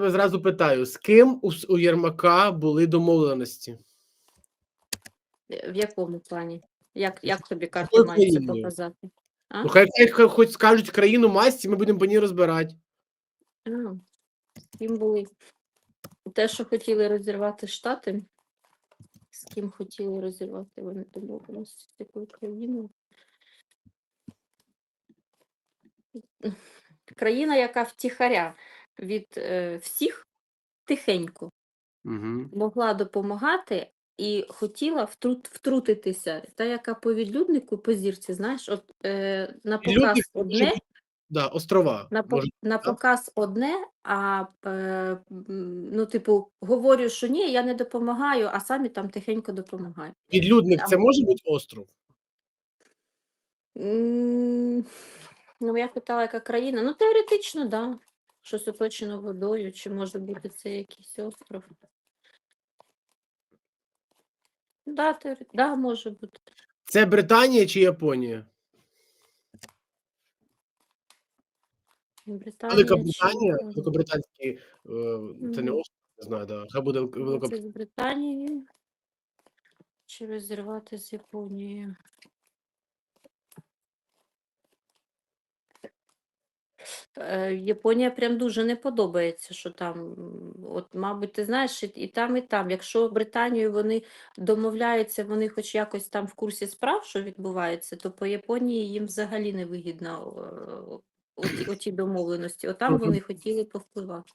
тебе зразу питаю: з ким у, у Єрмака були домовленості? Е, В якому плані? Як, як тобі це країною? показати? А? Ну, хай, хай, хай хоч скажуть країну масті, ми будемо по ній розбирати. А, з ким були? Те, що хотіли розірвати Штати, з ким хотіли розірвати вони домовленості з якою країною? Країна, яка втіхаря від е, всіх тихенько Угу. могла допомагати і хотіла втрут, втрутитися. Та, яка по відлюднику, по зірці, знаєш, от е, на показ Люди, одне, да, острова. на, по- Може, на показ одне, а е, ну, типу, говорю, що ні, я не допомагаю, а самі там тихенько допомагають. Відлюдник це може бути остров? М, Ну, я питала, яка країна. Ну, теоретично, так. Да. Щось оточено водою, чи може бути це якийсь остров. Да, теоре... да, може бути. Це Британія чи Японія? Британія. Велика чи Британія, великобританський, е, це не Мгм. остров, не знаю, да. Хай буде велика Це з Британії. Чи розірвати з Японією? Японія прям дуже не подобається, що там, от, мабуть, ти знаєш, і, там, і там. Якщо Британію вони домовляються, вони хоч якось там в курсі справ, що відбувається, то по Японії їм взагалі не вигідно е, оті, оті домовленості. Отам вони хотіли повпливати.